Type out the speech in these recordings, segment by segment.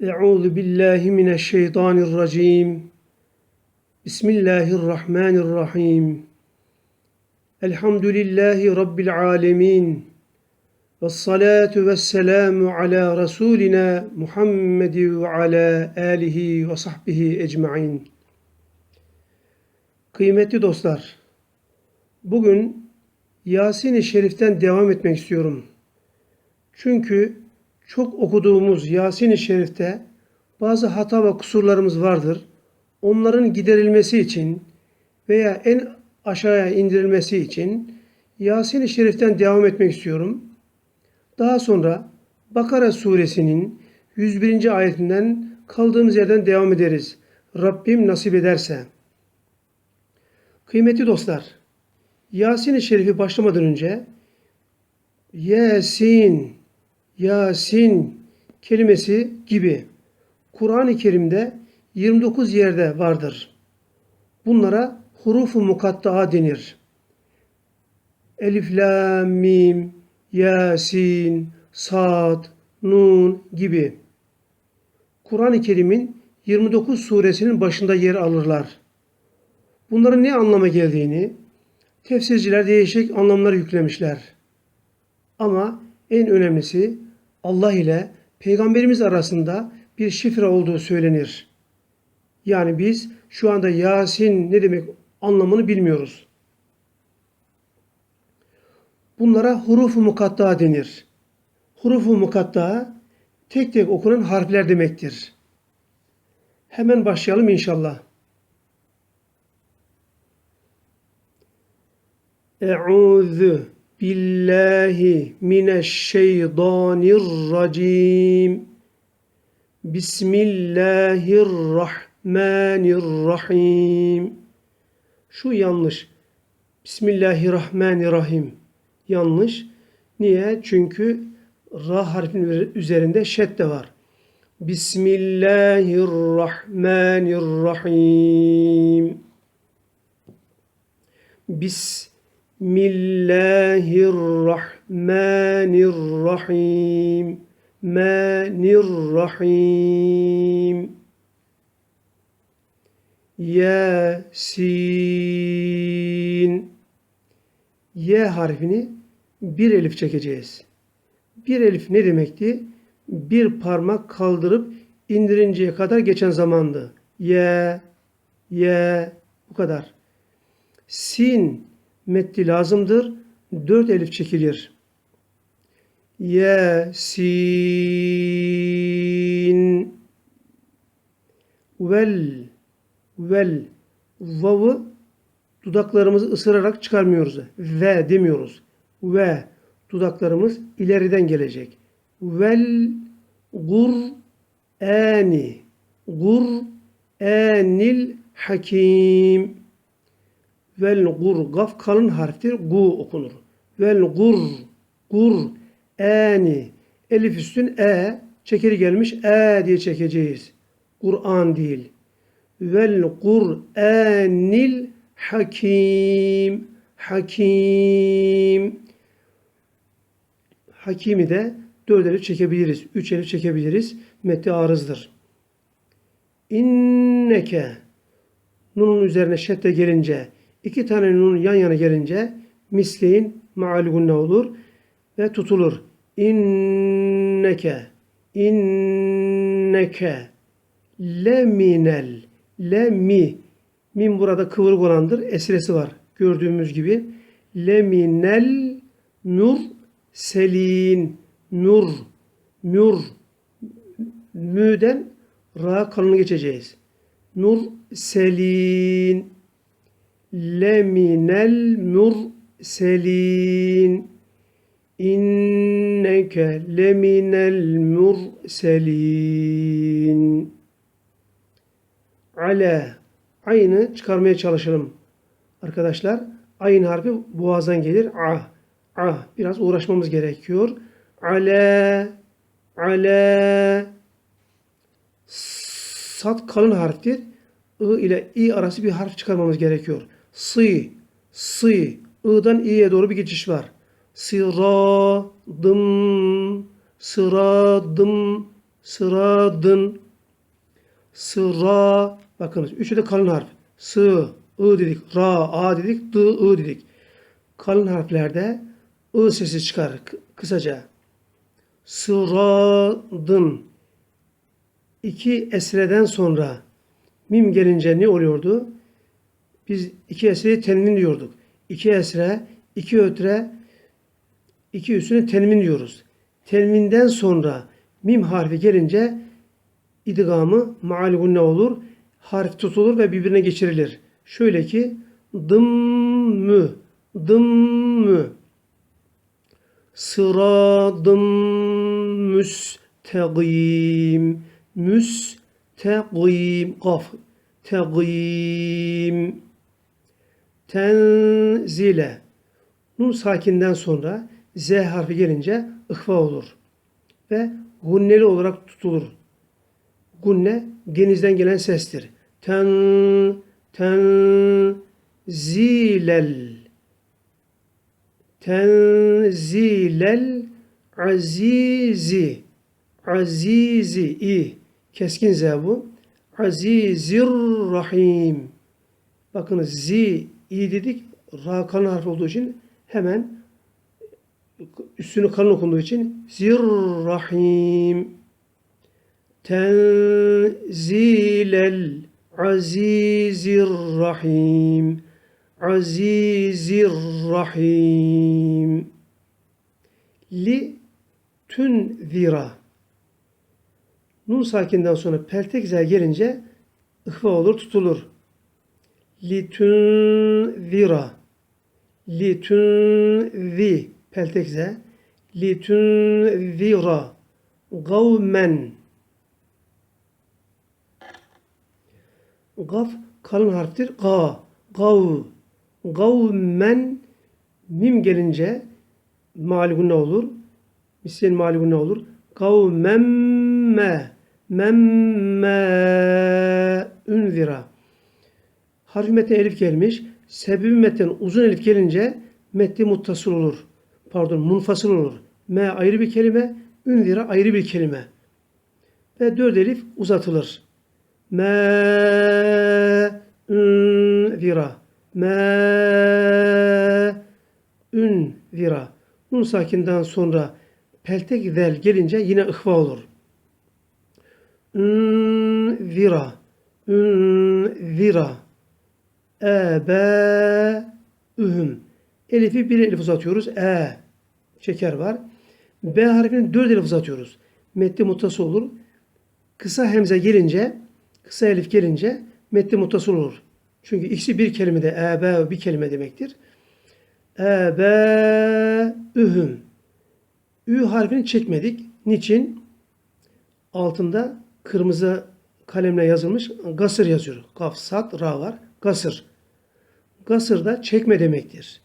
Euzu billahi mineşşeytanirracim. Bismillahirrahmanirrahim. Elhamdülillahi Rabbil alemin. Ve salatu ve selamu ala Resulina Muhammedi ve ala alihi ve sahbihi ecmain. Kıymetli dostlar, bugün Yasin-i Şerif'ten devam etmek istiyorum. Çünkü çok okuduğumuz Yasin-i Şerif'te bazı hata ve kusurlarımız vardır. Onların giderilmesi için veya en aşağıya indirilmesi için Yasin-i Şerif'ten devam etmek istiyorum. Daha sonra Bakara suresinin 101. ayetinden kaldığımız yerden devam ederiz. Rabbim nasip ederse. Kıymetli dostlar, Yasin-i Şerif'i başlamadan önce Yasin, Yasin kelimesi gibi Kur'an-ı Kerim'de 29 yerde vardır. Bunlara hurufu mukatta'a denir. Elif, la, mim, Yasin, Sad, Nun gibi. Kur'an-ı Kerim'in 29 suresinin başında yer alırlar. Bunların ne anlama geldiğini tefsirciler değişik anlamlar yüklemişler. Ama en önemlisi Allah ile Peygamberimiz arasında bir şifre olduğu söylenir. Yani biz şu anda Yasin ne demek anlamını bilmiyoruz. Bunlara hurufu mukatta denir. Hurufu mukatta tek tek okunan harfler demektir. Hemen başlayalım inşallah. Eûzü billahi mineşşeytanirracim. Bismillahirrahmanirrahim. Şu yanlış. Bismillahirrahmanirrahim. Yanlış. Niye? Çünkü ra harfinin üzerinde şedde var. Bismillahirrahmanirrahim. Bismillahirrahmanirrahim. Manirrahim. Yasin. Y harfini bir elif çekeceğiz. Bir elif ne demekti? Bir parmak kaldırıp indirinceye kadar geçen zamandı. Ye, ye, bu kadar. Sin metni lazımdır. Dört elif çekilir. Yasin vel vel vav'ı dudaklarımızı ısırarak çıkarmıyoruz. Ve demiyoruz. Ve dudaklarımız ileriden gelecek. Vel gur ani gur anil hakim vel gur gaf kalın harftir. Gu okunur. Vel gur gur ani elif üstün e çekeri gelmiş e diye çekeceğiz. Kur'an değil. Vel Kur'anil hakim hakim hakimi de dört elif çekebiliriz. Üç elif çekebiliriz. Metni arızdır. İnneke nunun üzerine şedde gelince iki tane nun yan yana gelince misleyin maal olur ve tutulur. İnneke inneke leminel lemi min burada kıvırık olandır. Esresi var. Gördüğümüz gibi leminel nur selin nur nur müden ra kalını geçeceğiz. Nur selin leminel nur selin inneke leminel murselin ala aynı çıkarmaya çalışalım arkadaşlar. Aynı harfi boğazdan gelir. A. A. Biraz uğraşmamız gerekiyor. Ala. Ala. Sat kalın harftir. I ile i arası bir harf çıkarmamız gerekiyor. Sı. Sı. I'dan i'ye doğru bir geçiş var. Sıradım. Sıradım. Sıradın. Sıra. Bakınız üçü de kalın harf. Sı, ı dedik. Ra, a dedik. Dı, ı dedik. Kalın harflerde ı sesi çıkar kısaca. Sıradın. İki esreden sonra mim gelince ne oluyordu? Biz iki esreyi tenmin diyorduk. İki esre, iki ötre, iki üstüne tenmin diyoruz. Tenminden sonra mim harfi gelince idgamı maal gunne olur. Harf tutulur ve birbirine geçirilir. Şöyle ki dımmü, dımmü, sıradım müstegim, müstegim, kaf, tegim, tenzile. Nun sakinden sonra Z harfi gelince ıhva olur. Ve gunneli olarak tutulur. Gunne genizden gelen sestir. Ten, ten, zilel. Tenzilel azizi. Azizi. i. Keskin Z bu. Azizir rahim. Bakınız zi i dedik. Ra kalın harf olduğu için hemen üstünü kalın okunduğu için zirrahim. Tenzilel azizirrahim. Azizirrahim. Li tünzira nun sakinden sonra peltek zel gelince ıhva olur tutulur li tünzira li tünzi peltek z li tünzira gavmen. Gaf kalın harftir. Ga. Gav. Gavmen. Mim gelince maligun ne olur? Mislen maligun ne olur? Gavmemme. Memme. Ünzira harfi metin elif gelmiş. Sebebi metin uzun elif gelince metni muttasıl olur. Pardon munfasıl olur. Me ayrı bir kelime, ünzira ayrı bir kelime. Ve dört elif uzatılır. Me ünzira. Me ünzira. Nun sakinden sonra peltek zel gelince yine ıhva olur. Ünzira. Ünzira. Ebe ühüm. Elifi bir elif uzatıyoruz. E. Şeker var. B harfini dört elif uzatıyoruz. Metni muttası olur. Kısa hemze gelince, kısa elif gelince metni muttası olur. Çünkü ikisi bir kelimede ebe bir kelime demektir. Ebe ühüm. Ü harfini çekmedik. Niçin? Altında kırmızı kalemle yazılmış gasır yazıyor. Kaf, sat, ra var. Gasır. Gasır da çekme demektir.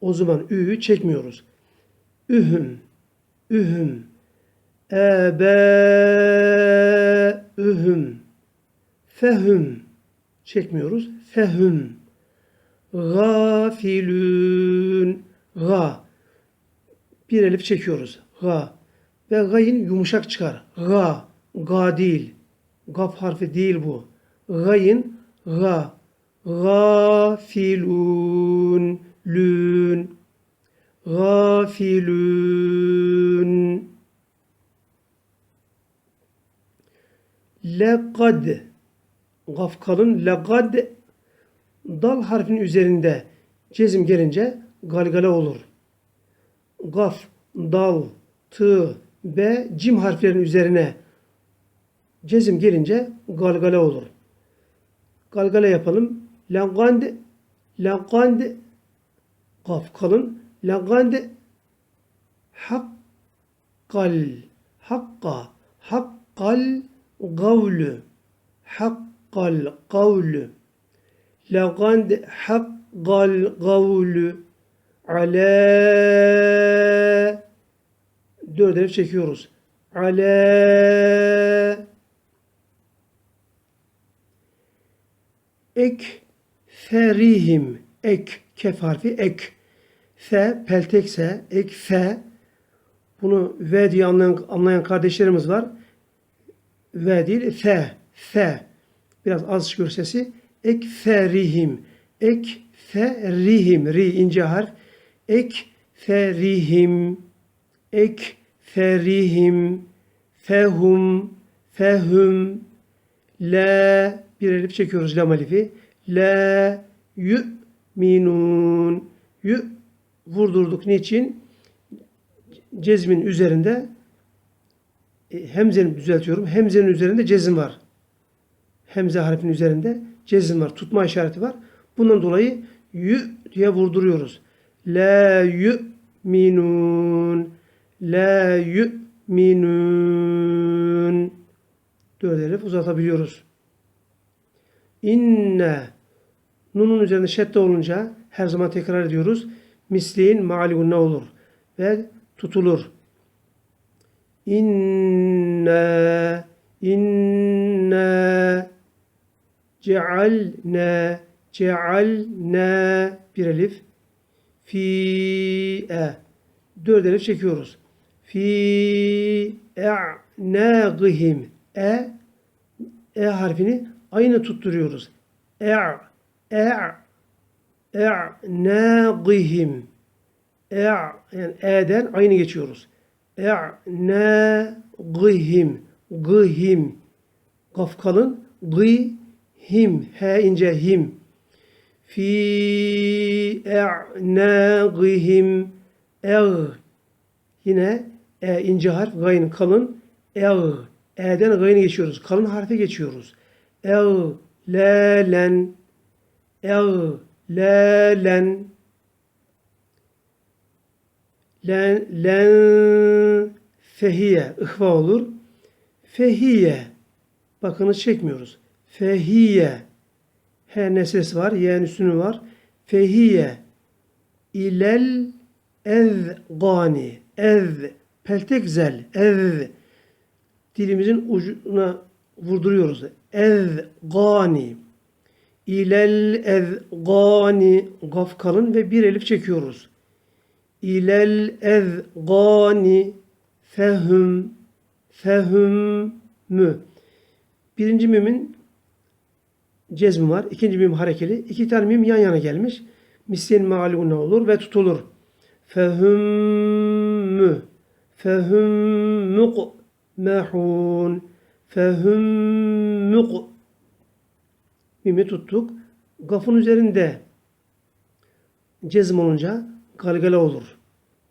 O zaman ü'yü çekmiyoruz. Ühüm, ühüm, ebe, ühüm, fehüm, çekmiyoruz. Fehüm, gafilün, ga, bir elif çekiyoruz. Ga ve gayın yumuşak çıkar. Ga, ga değil. Gaf harfi değil bu. Gayın ga, gafilun, lün, gafilun. Lekad, gaf kalın, lekad, dal harfinin üzerinde cezim gelince galgala olur. Gaf, dal, tı, be, cim harflerinin üzerine cezim gelince galgala olur. Galgala yapalım. Lagand, lagand, kaf kalın. Lagand, hakkal, hakka, hakkal, gavlü, hakkal, gavlü. Lagand, hakkal, gavlü, ala, dört elif çekiyoruz. Ala, ek ferihim. Ek kef harfi ek. Fe peltekse ek fe. Bunu ve diye anlayan, anlayan kardeşlerimiz var. ve değil fe fe. Biraz az çıkıyor sesi. Ekferihim ekferihim ri ince harf. Ekferihim ekferihim fehum. Fehum la bir elif çekiyoruz lam elifi la yu'minun yu vurdurduk niçin cezmin üzerinde e, hemzenin düzeltiyorum. Hemzenin üzerinde cezim var. Hemze harfinin üzerinde cezim var. Tutma işareti var. Bundan dolayı yü diye vurduruyoruz. La yu'minun. La yu'minun. Dört elif uzatabiliyoruz. İnne Nun'un üzerinde şedde olunca her zaman tekrar ediyoruz. Misliğin ma'aligun ne olur? Ve tutulur. İnna inna cealna cealna bir elif fi e dört elif çekiyoruz. Fi e'nâgihim e e harfini aynı tutturuyoruz. E e'nâgihim e yani e'den aynı geçiyoruz. E'nâgihim gihim gaf kalın gihim he ince him fi e'nâgihim eğ yine e ince harf gayn kalın. Eğ e'den gaynı geçiyoruz. Kalın harfe geçiyoruz. Eğ lelen eğ lelen len, len fehiye. İhva olur. Fehiye. Bakınız çekmiyoruz. Fehiye. He nesresi var, y'nin üstünü var. Fehiye. İlel ezgani ev peltek zel. Ev. Dilimizin ucuna vurduruyoruz. Ev gani ilel ezgani gaf kalın ve bir elif çekiyoruz ilel ezgani fehum fehum mü. Birinci mimin cezmi var. ikinci mim harekeli. İki tane mim yan yana gelmiş. Misyen malune olur ve tutulur. Fehum mü. Fehum muk mehun. Fehum muk. Mimi tuttuk. Gafın üzerinde cezm olunca galgale olur.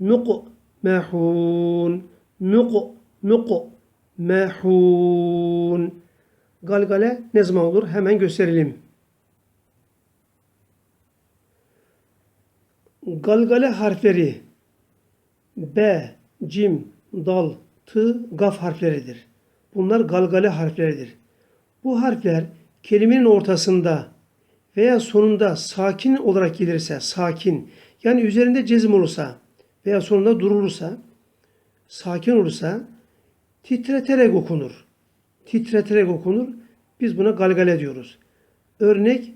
Nuk mehun. Nuk nuk mehun. Galgale ne zaman olur? Hemen gösterelim. Galgale harfleri B, cim, dal, tı, gaf harfleridir. Bunlar galgale harfleridir. Bu harfler kelimenin ortasında veya sonunda sakin olarak gelirse, sakin, yani üzerinde cezim olursa veya sonunda durulursa, sakin olursa titreterek okunur. Titreterek okunur. Biz buna galgale diyoruz. Örnek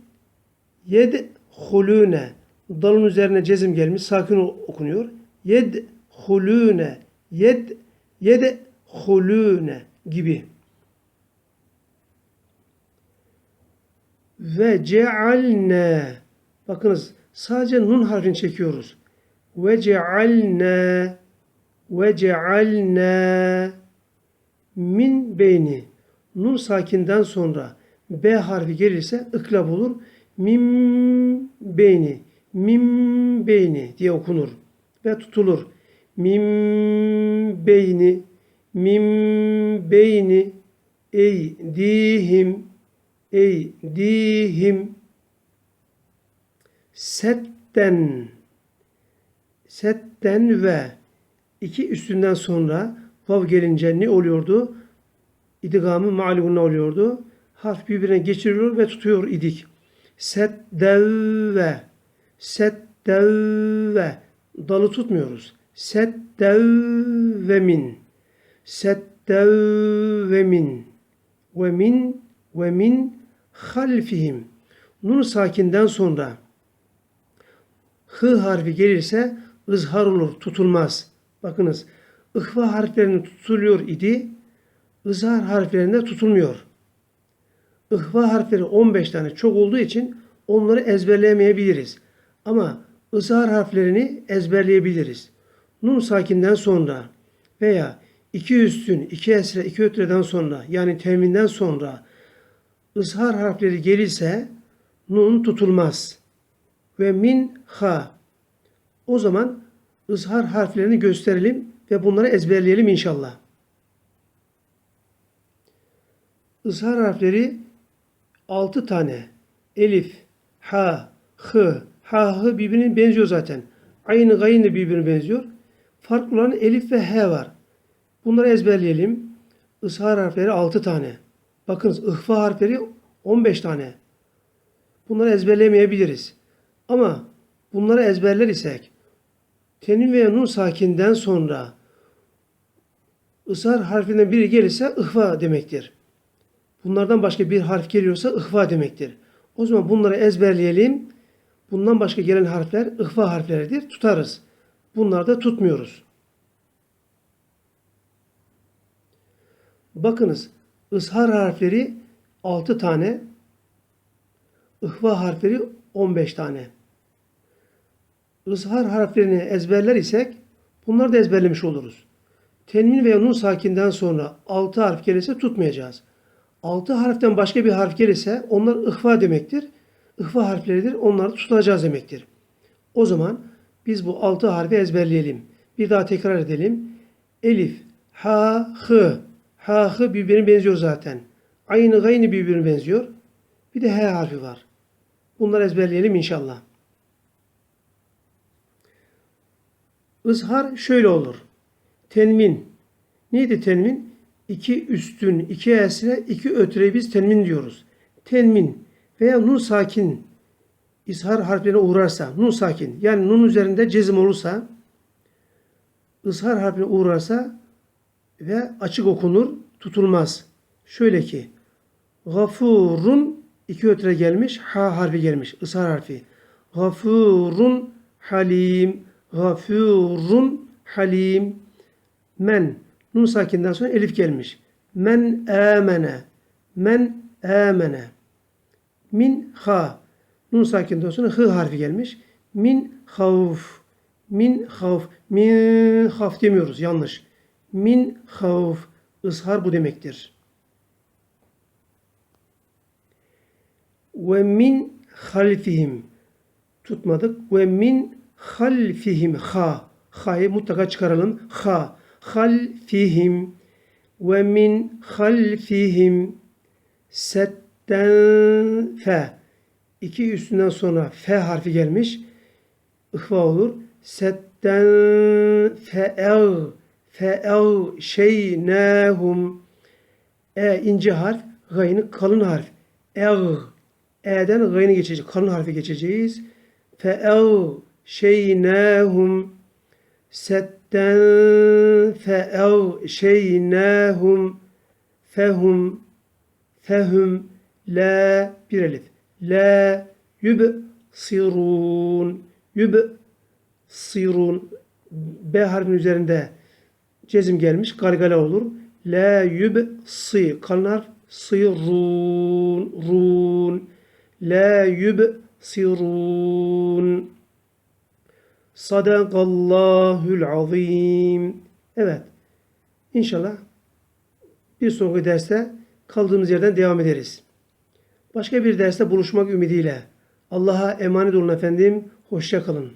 yed hulune dalın üzerine cezim gelmiş sakin okunuyor. Yed hulune yed yed hulune gibi. Ve cealne bakınız Sadece nun harfini çekiyoruz. Ve cealna ve cealna min beyni. Nun sakinden sonra B harfi gelirse ıklab olur. Mim beyni. Mim beyni diye okunur. Ve tutulur. Mim beyni. Mim beyni. Ey dihim. Ey dihim setten setten ve iki üstünden sonra vav gelince ne oluyordu? İdgamı ma'lumun ne oluyordu? Harf birbirine geçiriyor ve tutuyor idik. Seddevve seddevve dalı tutmuyoruz. Seddevve min seddevve min ve min ve min halfihim nun sakinden sonra Hı harfi gelirse ızhar olur, tutulmaz. Bakınız, ıhva harflerinin tutuluyor idi. ızhar harflerinde tutulmuyor. İhva harfleri 15 tane çok olduğu için onları ezberleyemeyebiliriz. Ama ızhar harflerini ezberleyebiliriz. Nun sakinden sonra veya iki üstün, iki esre, iki ötreden sonra yani teminden sonra ızhar harfleri gelirse nun tutulmaz. Ve min ha. O zaman ızhar harflerini gösterelim ve bunları ezberleyelim inşallah. Izhar harfleri 6 tane. Elif, ha, hı, ha, hı birbirine benziyor zaten. Aynı gayin de birbirine benziyor. Farklı olan elif ve he var. Bunları ezberleyelim. Ishar harfleri 6 tane. Bakınız ihfa harfleri 15 tane. Bunları ezberlemeyebiliriz. Ama bunları ezberler isek tenin ve nun sakinden sonra ısrar harfinden biri gelirse ihfa demektir. Bunlardan başka bir harf geliyorsa ihfa demektir. O zaman bunları ezberleyelim. Bundan başka gelen harfler ihfa harfleridir. Tutarız. Bunları da tutmuyoruz. Bakınız ıshar harfleri 6 tane, ihva harfleri 15 tane. Izhar harflerini ezberler isek bunları da ezberlemiş oluruz. Tenmin veya nun sakinden sonra 6 harf gelirse tutmayacağız. 6 harften başka bir harf gelirse onlar ihva demektir. İhva harfleridir. Onları tutacağız demektir. O zaman biz bu 6 harfi ezberleyelim. Bir daha tekrar edelim. Elif, ha, hı. Ha, birbirine benziyor zaten. Aynı gaynı birbirine benziyor. Bir de H harfi var. Bunları ezberleyelim inşallah. Izhar şöyle olur. Tenmin. Neydi tenmin? İki üstün, iki esre, iki ötüre biz tenmin diyoruz. Tenmin veya nun sakin izhar harflerine uğrarsa, nun sakin yani nun üzerinde cezim olursa, ızhar harfine uğrarsa ve açık okunur, tutulmaz. Şöyle ki, gafurun iki ötüre gelmiş, ha harfi gelmiş, ızhar harfi. Gafurun halim, gafurun halim. Men, nun sakinden sonra elif gelmiş. Men amene, men amene. Min ha, nun sakinden sonra hı harfi gelmiş. Min havf, min havf, min havf demiyoruz yanlış. Min havf, ızhar bu demektir. Ve min halfihim tutmadık. Ve min halfihim ha. Ha'yı mutlaka çıkaralım. Ha. Halfihim ve min halfihim setten fe. İki üstünden sonra fe harfi gelmiş. İhva olur. Setten fe'ev fe'ev şeynehum e ince harf, gaynı kalın harf. Ev E'den gaynı geçecek, kalın harfi geçeceğiz. Fe'ev şeynehum setten fe'ev şeynehum fehum fehum la bir elif. La yüb sirun yüb sirun B harfinin üzerinde cezim gelmiş gargala olur la yüb si kalın harf sirun run la yüb sirun Sadakallahul azim. Evet. İnşallah bir sonraki derste kaldığımız yerden devam ederiz. Başka bir derste buluşmak ümidiyle. Allah'a emanet olun efendim. Hoşça kalın.